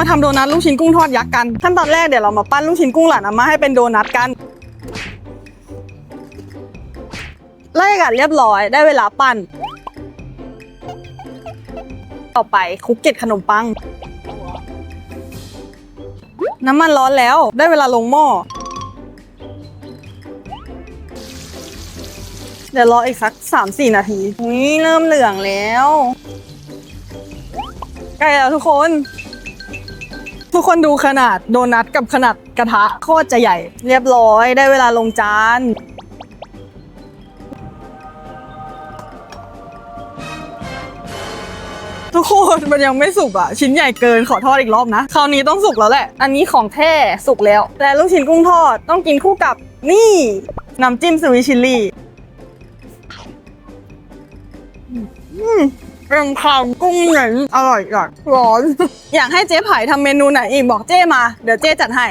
มาทำโดนัทลูกชิ้นกุ้งทอดยักษ์กัน ขั้นตอนแรกเดี๋ยวเรามาปั้นลูกชิ้นกุ้งหลานอาม่าให้เป็นโดนัทกัน ไล่กันเรียบร้อยได้เวลาปั้น ต่อไปคุกเกล็ดขนมปัง น้ำมันร้อนแล้วได้เวลาลงหม้อ เดี๋ยวรออีกสักสามสี่นาทีนี่เริ่มเหลืองแล้ว ใกล้แล้วทุกคน ทุกคนดูขนาดโดนัทกับขนาดกระทะโคตรจะใหญ่ เรียบร้อยได้เวลาลงจานทุกคนมันยังไม่สุกอะ ชิ้นใหญ่เกินขอทอดอีกรอบนะ คราวนี้ต้องสุกแล้วแหละ อันนี้ของแท้สุกแล้ว แต่ลูกชิ้นกุ้งทอดต้องกินคู่กับนี่น้ำจิ้มสวีชิลลี่ เป็นคำกุ้งเหม็นอร่อยจัดร้อน อยากให้เจ๊ไผ่ทำเมนูไหนอีกบอกเจ๊มา เดี๋ยวเจ๊จัดให้